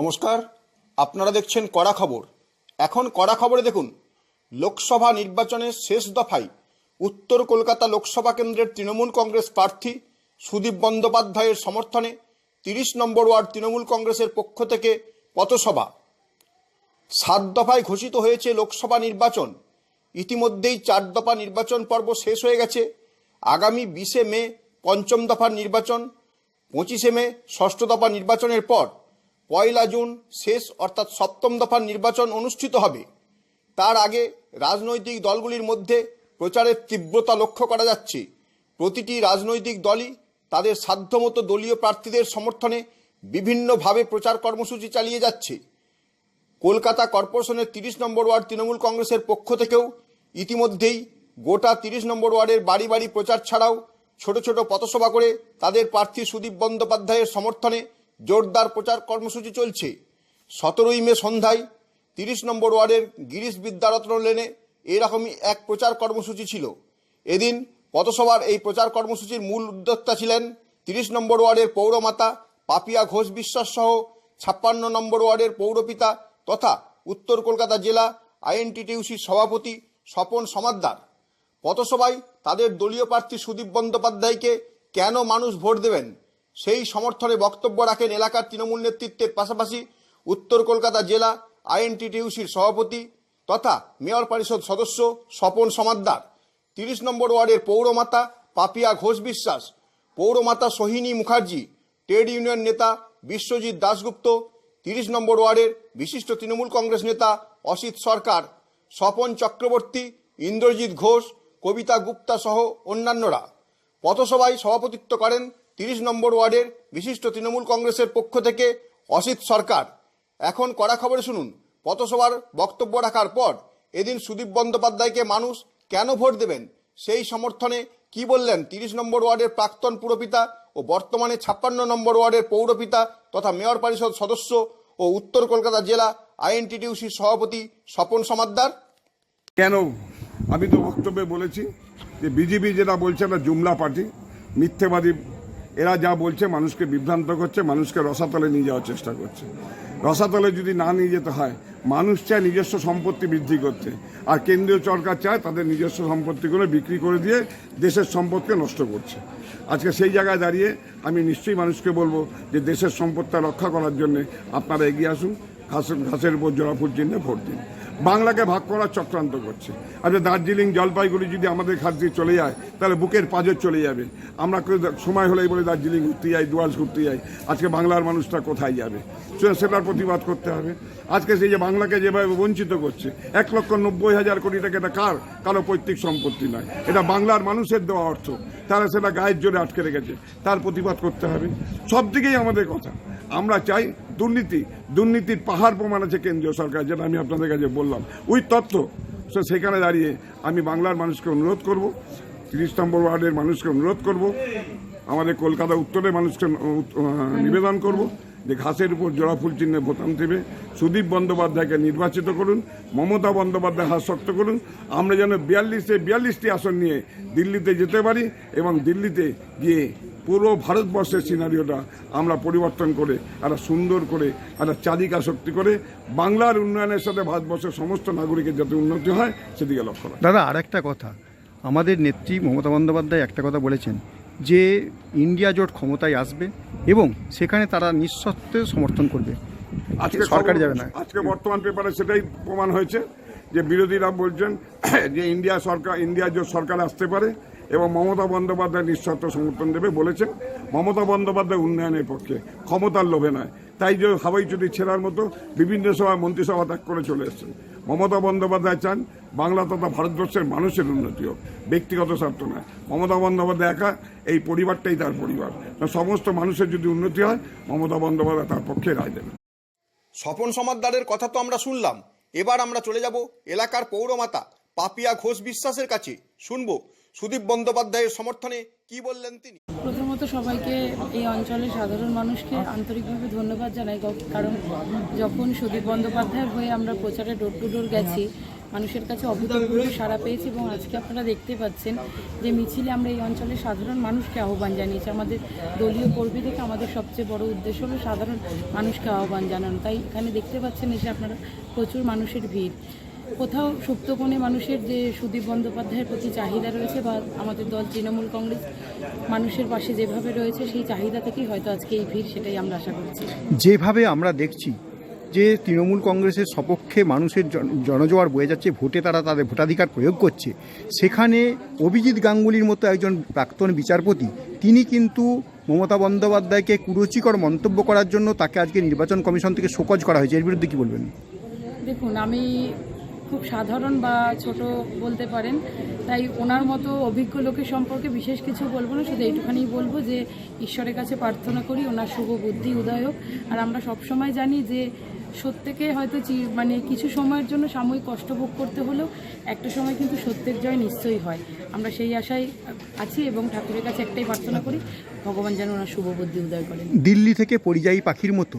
নমস্কার, আপনারা দেখছেন কড়া খবর। এখন কড়া খবরে দেখুন, লোকসভা নির্বাচনের শেষ দফায় উত্তর কলকাতা লোকসভা কেন্দ্রের তৃণমূল কংগ্রেস প্রার্থী সুদীপ বন্দ্যোপাধ্যায়ের সমর্থনে তিরিশ নম্বর ওয়ার্ড তৃণমূল কংগ্রেসের পক্ষ থেকে পথসভা। সাত দফায় ঘোষিত হয়েছে লোকসভা নির্বাচন। ইতিমধ্যেই চার দফা নির্বাচন পর্ব শেষ হয়ে গেছে। আগামী বিশে মে পঞ্চম দফার নির্বাচন, পঁচিশে মে ষষ্ঠ দফা নির্বাচনের পর পয়লা জুন শেষ অর্থাৎ সপ্তম দফার নির্বাচন অনুষ্ঠিত হবে। তার আগে রাজনৈতিক দলগুলির মধ্যে প্রচারের তীব্রতা লক্ষ্য করা যাচ্ছে। প্রতিটি রাজনৈতিক দলই তাদের সাধ্যমতো দলীয় প্রার্থীদের সমর্থনে বিভিন্নভাবে প্রচার কর্মসূচি চালিয়ে যাচ্ছে। কলকাতা কর্পোরেশনের তিরিশ নম্বর ওয়ার্ড তৃণমূল কংগ্রেসের পক্ষ থেকেও ইতিমধ্যেই গোটা তিরিশ নম্বর ওয়ার্ডের বাড়ি বাড়ি প্রচার ছাড়াও ছোট ছোট পথসভা করে তাদের প্রার্থী সুদীপ বন্দ্যোপাধ্যায়ের সমর্থনে জোরদার প্রচার কর্মসূচি চলছে। সতেরোই মে সন্ধ্যায় তিরিশ নম্বর ওয়ার্ডের গিরিশ বিদ্যারত্ন লেনে এরকমই এক প্রচার কর্মসূচি ছিল। এদিন পথসভার এই প্রচার কর্মসূচির মূল উদ্যোক্তা ছিলেন তিরিশ নম্বর ওয়ার্ডের পৌরমাতা পাপিয়া ঘোষ বিশ্বাস সহ ছাপ্পান্ন নম্বর ওয়ার্ডের পৌরপিতা তথা উত্তর কলকাতা জেলা আইএনটিটিউসির সভাপতি স্বপন সমাদ্দার। পথসভায় তাদের দলীয় প্রার্থী সুদীপ বন্দ্যোপাধ্যায়কে কেন মানুষ ভোট দেবেন? সেই সমর্থনে বক্তব্য রাখেন এলাকার তৃণমূল নেতৃত্বের পাশাপাশি উত্তর কলকাতা জেলা আইএনটিটিউসির সভাপতি তথা মেয়র পরিষদ সদস্য স্বপন সমাদ্দার। তিরিশ নম্বর ওয়ার্ডের পৌরমাতা পাপিয়া ঘোষ বিশ্বাস, পৌরমাতা সোহিনী মুখার্জি, ট্রেড ইউনিয়ন নেতা বিশ্বজিৎ দাশগুপ্ত, তিরিশ নম্বর ওয়ার্ডের বিশিষ্ট তৃণমূল কংগ্রেস নেতা অসিত সরকার, স্বপন চক্রবর্তী, ইন্দ্রজিৎ ঘোষ, কবিতা গুপ্তা সহ অন্যান্যরা। পথসভায় সভাপতিত্ব করেন তিরিশ নম্বর ওয়ার্ডের বিশিষ্ট তৃণমূল কংগ্রেসের পক্ষ থেকে অসিত সরকার। এখন কড়া খবরে শুনুন, পথসভার বক্তব্য রাখার পর এদিন সুদীপ বন্দ্যোপাধ্যায়কে মানুষ কেন ভোট দেবেন? সেই সমর্থনে কি বললেন তিরিশ নম্বর ওয়ার্ডের প্রাক্তন পুরপিতা ও বর্তমানে ছাপ্পান্ন নম্বর ওয়ার্ডের পৌরপিতা তথা মেয়র পরিষদ সদস্য ও উত্তর কলকাতা জেলা আইএনটিটিউসির সভাপতি স্বপন সমাদ্দার? কেন? আমি তো বক্তব্যে বলেছি যে বিজেপি যেটা বলছে একটা জুমলা পার্টি, মিথ্যেবাদী এরা যা বলছে মানুষকে বিভ্রান্ত করছে, মানুষকে রসাতলে নিয়ে যাওয়ার চেষ্টা করছে। রসাতলে যদি না নিয়ে যেতে হয়, মানুষ চায় নিজস্ব সম্পত্তি বৃদ্ধি করতে। আর কেন্দ্রীয় সরকার চায় তাদের নিজস্ব সম্পত্তিগুলো বিক্রি করে দিয়ে দেশের সম্পদকে নষ্ট করছে। আজকে সেই জায়গায় দাঁড়িয়ে আমি নিশ্চয়ই মানুষকে বলব যে দেশের সম্পদটা রক্ষা করার জন্য আপনারা এগিয়ে আসুন ঘাসের ঘাসের উপর জোড়া ফুল চিহ্নে ভোট দিন। বাংলাকে ভাগ করার চক্রান্ত করছে। আচ্ছা দার্জিলিং জলপাইগুড়ি যদি আমাদের খাত দিয়ে চলে যায়, তাহলে বুকের পাজর চলে যাবে। আমরা সময় হলেই বলে দার্জিলিং ঘুরতে যাই দুয়াল ঘুরতে যাই। আজকে বাংলার মানুষটা কোথায় যাবে? সেটার প্রতিবাদ করতে হবে। আজকে সেই যে বাংলাকে যেভাবে বঞ্চিত করছে, এক লক্ষ নব্বই হাজার কোটি টাকা এটা কার? কারও পৈতৃক সম্পত্তি নয়। এটা বাংলার মানুষের দেওয়া অর্থ। তারা সেটা গায়ের জোরে আটকে রেখেছে। তার প্রতিবাদ করতে হবে। সব দিকেই আমাদের কথা। আমরা চাই দুর্নীতি। দুর্নীতির পাহাড় প্রমাণ আছে কেন্দ্রীয় সরকার, যেটা আমি আপনাদের কাছে বললাম। ওই তথ্য সেখানে দাঁড়িয়ে আমি বাংলার মানুষকে অনুরোধ করব, তিরিশ নম্বর ওয়ার্ডের মানুষকে অনুরোধ করব, আমাদের কলকাতা উত্তরের মানুষকে নিবেদন করব যে ঘাসের উপর জোড়া ফুল চিহ্নে ভোটান দেবে সুদীপ বন্দ্যোপাধ্যায়কে নির্বাচিত করুন, মমতা বন্দ্যোপাধ্যায় হাত শক্ত করুন। আমরা যেন বিয়াল্লিশে বিয়াল্লিশটি আসন নিয়ে দিল্লিতে যেতে পারি এবং দিল্লিতে গিয়ে পুরো ভারতবর্ষের সিনারিওটা আমরা পরিবর্তন করে একটা সুন্দর করে একটা চালিকা শক্তি করে বাংলার উন্নয়নের সাথে ভারতবর্ষের সমস্ত নাগরিকের যাতে উন্নতি হয় সেদিকে লক্ষ্য রাখা দাদা আর একটা কথা। আমাদের নেত্রী মমতা বন্দ্যোপাধ্যায় একটা কথা বলেছেন যে ইন্ডিয়া জোট ক্ষমতায় আসবে এবং সেখানে তারা নিঃশর্তে সমর্থন করবে। আজকে সরকার যাবে না? আজকে বর্তমান পেপারে সেটাই প্রমাণ হয়েছে যে বিরোধীরা বলছেন যে ইন্ডিয়া সরকার ইন্ডিয়া জোট সরকার আসতে পারে। এবং মমতা বন্দ্যোপাধ্যায় নিঃশর্ত সমর্থন দেবে বলেছেন। মমতা বন্দ্যোপাধ্যায় উন্নয়নের পক্ষে ক্ষমতার লোভে নয়। তাই যে হাওয়াই চুরি ছেড়ার মতো বিভিন্ন সভা মন্ত্রিসভা ত্যাগ করে চলে এসেছেন। মমতা বন্দ্যোপাধ্যায় চান বাংলা তথা ভারতবর্ষের মানুষের উন্নতি হোক ব্যক্তিগত স্বার্থ নয়। মমতা বন্দ্যোপাধ্যায় একা এই পরিবারটাই তার পরিবার। সমস্ত মানুষের যদি উন্নতি হয় মমতা বন্দ্যোপাধ্যায় তার পক্ষে রায় দেবেন। স্বপন সমাদ্দারের কথা তো আমরা শুনলাম। এবার আমরা চলে যাব এলাকার পৌরমাতা পাপিয়া ঘোষ বিশ্বাসের কাছে। শুনব সুদীপ বন্দ্যোপাধ্যায়ের সমর্থনে কি বললেন তিনি। প্রথমত সবাইকে এই অঞ্চলের সাধারণ মানুষকে আন্তরিকভাবে ধন্যবাদ জানাই কারণ যখন সুদীপ বন্দ্যোপাধ্যায়ের হয়ে আমরা প্রচারে ডোর টু ডোর গেছি, মানুষের কাছে অভূতপূর্ব সাড়া পেয়েছি এবং আজকে আপনারা দেখতে পাচ্ছেন যে মিছিলে আমরা এই অঞ্চলের সাধারণ মানুষকে আহ্বান জানিয়েছি। আমাদের দলীয় কর্মী থেকে আমাদের সবচেয়ে বড় উদ্দেশ্য হলো সাধারণ মানুষকে আহ্বান জানানো। তাই এখানে দেখতে পাচ্ছেন এসে আপনারা প্রচুর মানুষের ভিড়। কোথাও সুপ্তকোণে মানুষের যে সুদীপ বন্দ্যোপাধ্যায়ের প্রতি চাহিদা রয়েছে বা আমাদের দল তৃণমূল কংগ্রেস মানুষের পাশে যেভাবে রয়েছে সেই চাহিদা থেকেই হয়তো আজকে এই ভিড় সেটাই আমরা আশা করছি। যেভাবে আমরা দেখছি যে তৃণমূল কংগ্রেসের সপক্ষে মানুষের জন- জনজোয়ার বয়ে যাচ্ছে ভোটে তারা তাদের ভোটাধিকার প্রয়োগ করছে সেখানে অভিজিৎ গাঙ্গুলির মতো একজন প্রাক্তন বিচারপতি তিনি কিন্তু মমতা বন্দ্যোপাধ্যায়কে কুরুচিকর মন্তব্য করার জন্য তাকে আজকে নির্বাচন কমিশন থেকে শোকজ করা হয়েছে। এর বিরুদ্ধে কি বলবেন? দেখুন আমি খুব সাধারণ বা ছোট বলতে পারেন। তাই ওনার মতো অভিজ্ঞ লোকের সম্পর্কে বিশেষ কিছু বলব না, শুধু এইটুখানি বলব যে ঈশ্বরের কাছে প্রার্থনা করি, ওনার শুভ বুদ্ধি, উদয় হোক। আর আমরা সবসময় জানি যে সত্যকে হয়তো মানে কিছু সময়ের জন্য সাময়িক কষ্ট ভোগ করতে হলেও একটা সময় কিন্তু সত্যের জয় নিশ্চয়ই হয়। আমরা সেই আশায় আছি এবং ঠাকুরের কাছে একটাই প্রার্থনা করি, ভগবান যেন ওনার শুভ বুদ্ধি, উদয় করেন। দিল্লি থেকে পরিযায়ী পাখির মতো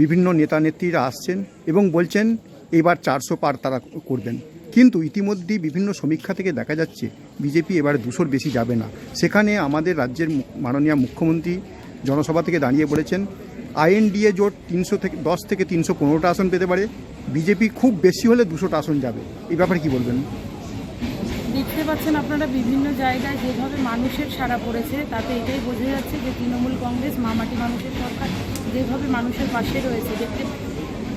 বিভিন্ন নেতা নেত্রীরা আসছেন এবং বলছেন এবার চারশো পার তারা করবেন। কিন্তু ইতিমধ্যেই বিভিন্ন সমীক্ষা থেকে দেখা যাচ্ছে, বিজেপি এবার দুশোর বেশি যাবে না। সেখানে আমাদের রাজ্যের মাননীয় মুখ্যমন্ত্রী জনসভা থেকে দাঁড়িয়ে বলেছেন, আইএনডিএ জোট তিনশো থেকে দশ থেকে তিনশো পনেরোটা আসন পেতে পারে। বিজেপি খুব বেশি হলে দুশোটা আসন যাবে। এই ব্যাপারে কি বলবেন? দেখতে পাচ্ছেন আপনারা বিভিন্ন জায়গায় যেভাবে মানুষের সাড়া পড়েছে, তাতে এটাই বোঝা যাচ্ছে যে তৃণমূল কংগ্রেস, মামাটি মানুষের সরকার, যেভাবে মানুষের পাশে রয়েছে। দেখতে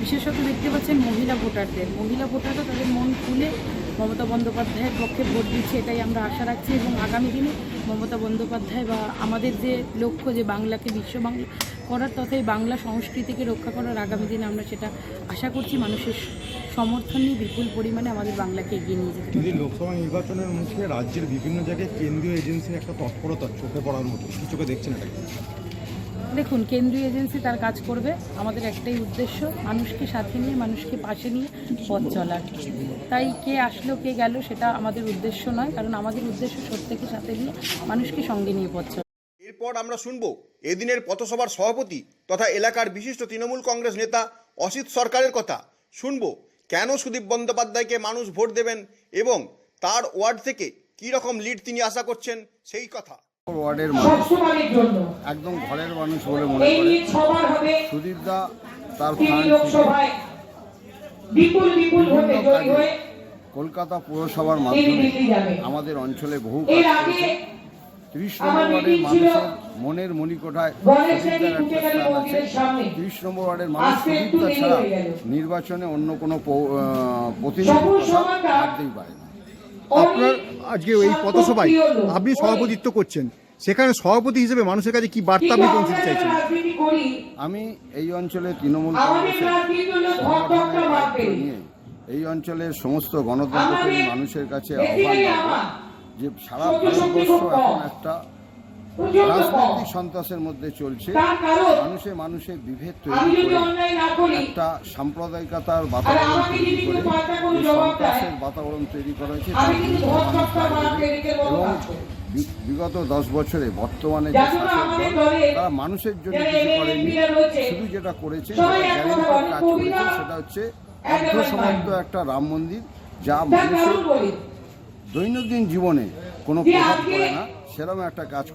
বিশেষত দেখতে পাচ্ছেন মহিলা ভোটারদের। মহিলা ভোটাররা তাদের মন খুলে মমতা বন্দ্যোপাধ্যায়ের পক্ষে ভোট দিচ্ছে এটাই আমরা আশা রাখছি এবং আগামী দিনে মমতা বন্দ্যোপাধ্যায় বা আমাদের যে লক্ষ্য যে বাংলাকে বিশ্ব বাংলা করার তথা এই বাংলা সংস্কৃতিকে রক্ষা করার আগামী দিনে আমরা সেটা আশা করছি। মানুষের সমর্থন নিয়ে বিপুল পরিমাণে আমাদের বাংলাকে এগিয়ে নিয়ে যেতে দিদি লোকসভা নির্বাচনের মুখে রাজ্যের বিভিন্ন জায়গায় কেন্দ্রীয় এজেন্সির একটা তৎপরতা চোখে পড়ার মতো চোখে দেখছেন এটা? দেখুন, কেন্দ্রীয় এজেন্সি তার কাজ করবে। আমাদের একটাই উদ্দেশ্য, মানুষকে সাথে নিয়ে, মানুষকে পাশে নিয়ে পথ চলার। তাই কে আসলো, কে গেল, সেটা আমাদের উদ্দেশ্য নয়, কারণ আমাদের উদ্দেশ্য সত্যকে সাথে নিয়ে মানুষকে সঙ্গে নিয়ে পথ চলা। এরপর আমরা শুনব, এদিনের পথসভার সভাপতি তথা এলাকার বিশিষ্ট তৃণমূল কংগ্রেস নেতা অসিত সরকারের কথা। শুনব, কেন সুদীপ বন্দ্যোপাধ্যায়কে মানুষ ভোট দেবেন এবং তার ওয়ার্ড থেকে কী রকম লিড তিনি আশা করছেন, সেই কথা। ওয়ার্ডের মানুষ। একদম ঘরের মানুষ বলে মনে করে। নিয়ে ছবার হবে সুদীপ দা তার কলকাতা পুরসভার মাধ্যমে আমাদের অঞ্চলে বহু ত্রিশ নম্বর ওয়ার্ডের মানুষের মনের মণিকোঠায় সুদীপদার একটা স্থান আছে। ত্রিশ নম্বর ওয়ার্ডের মানুষ সুদীপদা ছাড়া নির্বাচনে অন্য কোনো প্রতিনিধি ভাবতেই পারে আপনার আজকে এই পথসভায় আপনি সভাপতিত্ব করছেন। সেখানে সভাপতি হিসেবে মানুষের কাছে কি বার্তা আপনি পৌঁছতে চাইছেন? আমি এই অঞ্চলে তৃণমূল এই অঞ্চলের সমস্ত গণতন্ত্রপ্রেমী মানুষের কাছে আহ্বান যে সারা ভারতবর্ষ এখন একটা রাজনৈতিক সন্ত্রাসের মধ্যে চলছে। মানুষে মানুষে বিভেদ তৈরি করে একটা সাম্প্রদায়িকতার বাতাবরণ তৈরি করে সন্ত্রাসের বাতাবরণ তৈরি করা হয়েছে এবং বিগত দশ বছরে বর্তমানে যে তারা মানুষের জন্য কিছু করেনি শুধু যেটা করেছে কাজ করেছে সেটা হচ্ছে অর্ধসমাপ্ত একটা রাম মন্দির যা মানুষের দৈনন্দিন জীবনে কোনো প্রভাব পড়ে না। সেরকম একটা কাজ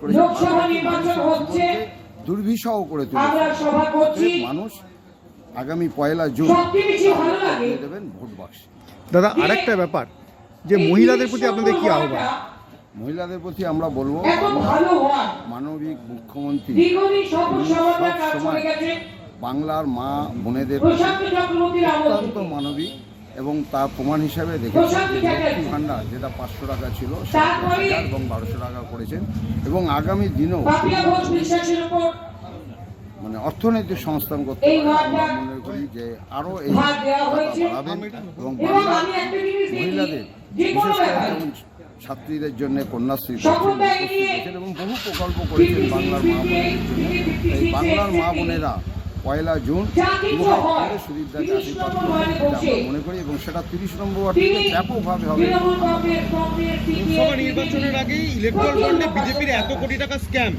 জীবনকে দুর্বিষহ করে তুলেছে। আমরা সভা করছি। অতএব মানুষ আগামী পয়লা জুন দেবেন ভোট বাক্সে। দাদা আরেকটা ব্যাপার যে মহিলাদের প্রতি আপনাদের কি আহ্বান? মহিলাদের প্রতি আমরা বলব মানবিক মুখ্যমন্ত্রী করে গেছে। বাংলার মা বোনেদের অত্যন্ত মানবিক। এবং তার প্রমাণ হিসাবে চ্যাটার্জি। লক্ষ্মী ভাণ্ডার যেটা পাঁচশো টাকা ছিল সেটা এবং বারোশো টাকা করেছেন এবং আগামী দিনেও মানে অর্থনৈতিক সংস্থান করতে মনে করি যে আরও এই। বাড়াবেন এবং মহিলাদের বিশেষ করে ছাত্রীদের জন্য কন্যাশ্রী এবং বহু প্রকল্প করেছেন বাংলার মা বোনের জন্য এই বাংলার মা বোনেরা পয়লা জুন হয়, আমরা মনে করি এবং সেটা তিরিশ নম্বর ওয়ার্ড থেকে ব্যাপকভাবে হবে। লোকসভা নির্বাচনের আগেই ইলেকট্রাল বন্ডে বিজেপির এত কোটি টাকা স্ক্যাম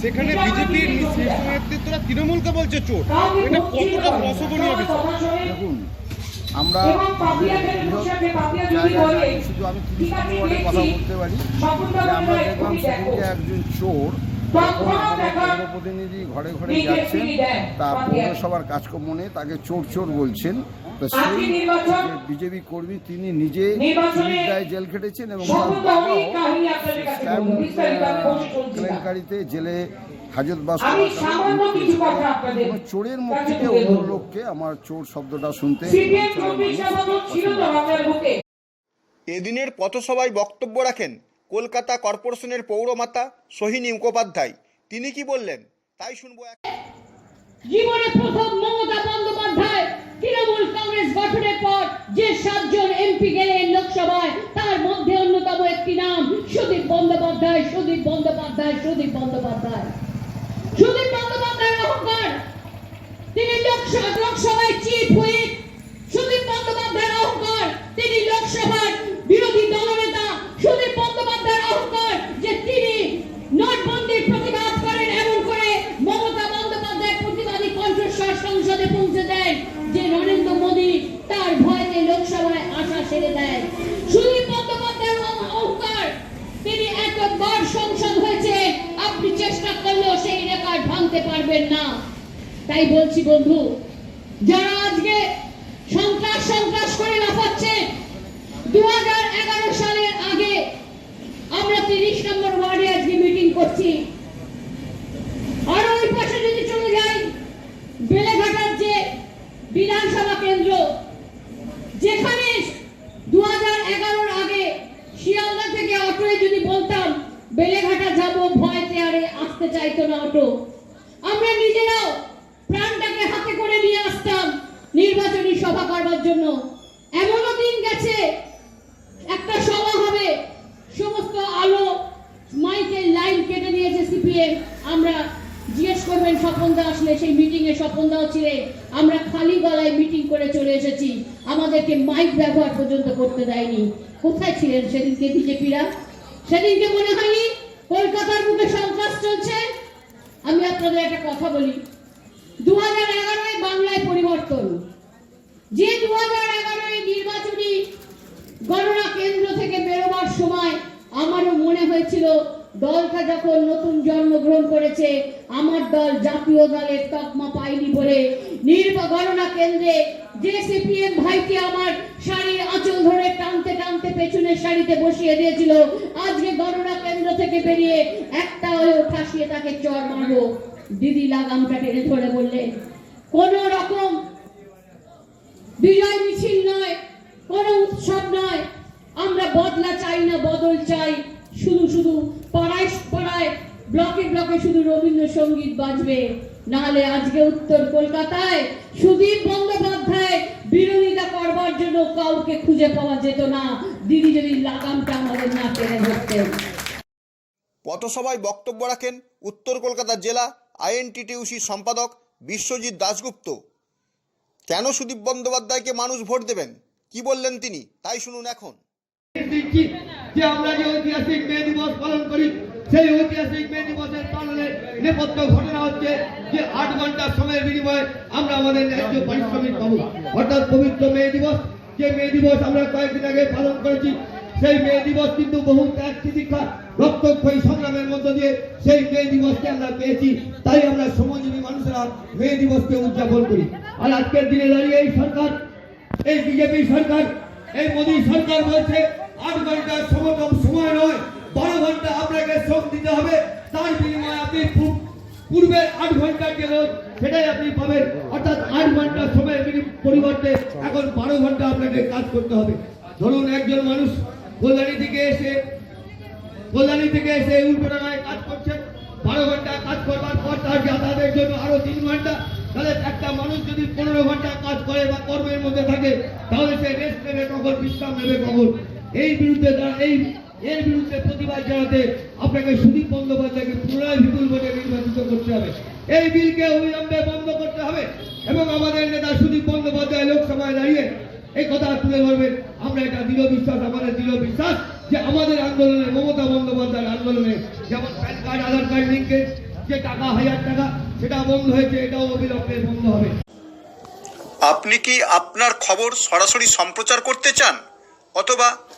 সেখানে বিজেপির নেতৃত্বরা তৃণমূলকে বলছে চোর এটা কতটা অশোভনীয় বিষয়? দেখুন আমরা শুধু আমি তিরিশ নম্বর ওয়ার্ডের কথা বলতে পারি। আমরা দেখলাম সেদিনকে একজন চোর যখন আমাদের পৌর প্রতিনিধি ঘরে ঘরে যাচ্ছেন। তা পৌরসভার কাজকর্ম নিয়ে তাকে চোর চোর বলছেন। তো সেই বিজেপি কর্মী তিনি নিজে নির্বাচনে দায় জেল খেটেছেন এবং। কেলেঙ্কারিতে জেলে হাজতবাস চোরের মুখ থেকে অন্য লোককে আমার চোর শব্দটা শুনতে এদিনের পথসভায় বক্তব্য রাখেন কলকাতা কর্পোরেশনের পৌরমাতা সোহিনী মুখোপাধ্যায়। তিনি কি বললেন? তাই শুনব জীবনে প্রথম মমতা বন্দ্যোপাধ্যায়, তৃণমূল কংগ্রেস গঠনের পর যে সাতজন এমপি গেলেন লোকসভায়, তার মধ্যে অন্যতম একটি নাম সুদীপ বন্দ্যোপাধ্যায় সুদীপ বন্দ্যোপাধ্যায় সুদীপ বন্দ্যোপাধ্যায়। সুদীপ বন্দ্যোপাধ্যায়ের অহংকার। তিনি লোকসভা লোকসভায় চিফ হুইপ। সুদীপ অহংকার। তিনি লোকসভার বিরোধী দলনেতা সুদীপ বন্দ্যোপাধ্যায়ের অহংকার যে তিনি নোটবন্দির প্রতিবাদ করেন এমন করে মমতা বন্দ্যোপাধ্যায় প্রতিবাদী কণ্ঠস্বর সংসদে পৌঁছে দেন যে নরেন্দ্র মোদী তার ভয়তে লোকসভায় আসা ছেড়ে দেয় সুদীপ বন্দ্যোপাধ্যায়ের অহ- অহংকার তিনি এতবার সংসদ হয়েছে আপনি চেষ্টা করলেও সেই রেকর্ড ভাঙতে পারবেন না তাই বলছি বন্ধু যারা আজকে সন্ত্রাস সন্ত্রাস করে লাফাচ্ছে দু সালের আগে আমরা তিরিশ নম্বর ওয়ার্ডে আজকে মিটিং করছি। আর ওই পাশে যদি চলে যাই, বেলেঘাটার যে বিধানসভা কেন্দ্র, যেখানে দু হাজার এগারোর আগে শিয়ালদা থেকে অটোয় যদি বলতাম, বেলেঘাটা যাব ভয়তে আরে আসতে চাইতো না অটো আমরা নিজেরাও প্রাণটাকে হাতে করে নিয়ে আসতাম নির্বাচনী সভা করবার জন্য এমনও দিন গেছে একটা সভা হবে সমস্ত আলো মাইকের লাইন কেটে দিয়েছে সিপিএম আমরা জিজ্ঞেস করবেন স্বপন দা আসলে সেই মিটিং এ স্বপন দাও ছিলেন আমরা খালি গলায় মিটিং করে চলে এসেছি আমাদেরকে মাইক ব্যবহার পর্যন্ত করতে দেয়নি। কোথায় ছিলেন সেদিনকে বিজেপিরা? সেদিনকে মনে হয়নি কলকাতার বুকে সন্ত্রাস চলছে? আমি আপনাদের একটা কথা বলি। দু হাজার এগারোয় বাংলায় পরিবর্তন। যে দু হাজার এগারোয় নির্বাচনী গণনা কেন্দ্র থেকে বেরোবার সময় আমারও মনে হয়েছিল দলটা যখন নতুন জন্মগ্রহণ করেছে, আমার দল জাতীয় দলের তকমা পায়নি বলে নির্বা গণনা কেন্দ্রে যে সিপিএম ভাইকে আমার শাড়ির আঁচল ধরে টানতে টানতে পেছনের শাড়িতে বসিয়ে দিয়েছিল। আজকে গণনা কেন্দ্র থেকে বেরিয়ে একটা হলেও ঠাসিয়ে তাকে চর মারবো। দিদি লাগামটা টেনে ধরে বললেন, কোন রকম বিজয় মিছিল নয়, কোনো উৎসব নয়। আমরা বদলা চাই না, বদল চাই। শুধু শুধু পাড়ায় পাড়ায় ব্লকে ব্লকে শুধু রবীন্দ্রসঙ্গীত বাজবে। নাহলে আজকে উত্তর কলকাতায় সুদীপ বন্দ্যোপাধ্যায় বিরোধিতা করবার জন্য কাউকে খুঁজে পাওয়া যেত না। দিদি যদি লাগামটা আমাদের না টেনে ধরতেন। পথসভায় বক্তব্য রাখেন উত্তর কলকাতা জেলা আইএনটিটিউসির সম্পাদক বিশ্বজিৎ দাশগুপ্ত। কেন সুদীপ বন্দ্যোপাধ্যায়কে মানুষ ভোট দেবেন? কি বললেন তিনি? তাই শুনুন এখন। যে আমরা যে ঐতিহাসিক মে দিবস পালন করি, সেই ঐতিহাসিক মে দিবসের পালনের নেপথ্য ঘটনা হচ্ছে যে আট ঘণ্টার সময়ের বিনিময়ে আমরা আমাদের ন্যায্য পারিশ্রমিক পাবো। অর্থাৎ পবিত্র মে দিবস, যে মে দিবস আমরা কয়েকদিন আগে পালন করেছি, সেই মে দিবস কিন্তু বহু ত্যাগ তিতিক্ষা, রক্তক্ষয়ী সংগ্রামের মধ্য দিয়ে সেই মে দিবসকে আমরা পেয়েছি। তাই আমরা শ্রমজীবী মানুষেরা মে দিবসকে উদযাপন করি। আর আজকের দিনে দাঁড়িয়ে এই সরকার, এই বিজেপি সরকার, এই মোদী সরকার বলছে আট ঘণ্টার সমতম সময় নয়, বারো ঘণ্টা আপনাকে শ্রম দিতে হবে। তার বিনিময়ে আপনি পূ- পূর্বে আট ঘণ্টা যে সেটাই আপনি পাবেন। অর্থাৎ আট ঘণ্টা সময়ের পরিবর্তে এখন বারো ঘণ্টা আপনাকে কাজ করতে হবে। ধরুন একজন মানুষ কল্যাণী থেকে এসে কল্যাণী থেকে এসে উল্টোডাঙায় কাজ করছেন। বারো ঘণ্টা কাজ করবার পর তার যাতায়াতের জন্য আরও তিন ঘণ্টা। তাহলে একটা মানুষ যদি পনেরো ঘণ্টা কাজ করে বা কর্মের মধ্যে থাকে, তাহলে সে রেস্ট নেবে কখন? বিশ্রাম নেবে কখন? এই বিরুদ্ধে এই, এর বিরুদ্ধে প্রতিবাদ জানাতে আপনাকে সুদীপ বন্দ্যোপাধ্যায়কে পুনরায় বিপুল ভোটে নির্বাচিত করতে হবে। এই বিলকে অবিলম্বে বন্ধ করতে হবে এবং আমাদের নেতা সুদীপ বন্দ্যোপাধ্যায় লোকসভায় দাঁড়িয়ে এই কথা তুলে ধরবেন আমরা এটা দৃঢ় বিশ্বাস, আমাদের দৃঢ় বিশ্বাস যে আমাদের আন্দোলনে মমতা বন্দ্যোপাধ্যায়ের আন্দোলনে যেমন PAN card, Aadhaar card linkage যে টাকা, হাজার টাকা, সেটা বন্ধ হয়েছে, এটাও অবিলম্বে বন্ধ হবে। আপনি কি আপনার খবর সরাসরি সম্প্রচার করতে চান? অথবা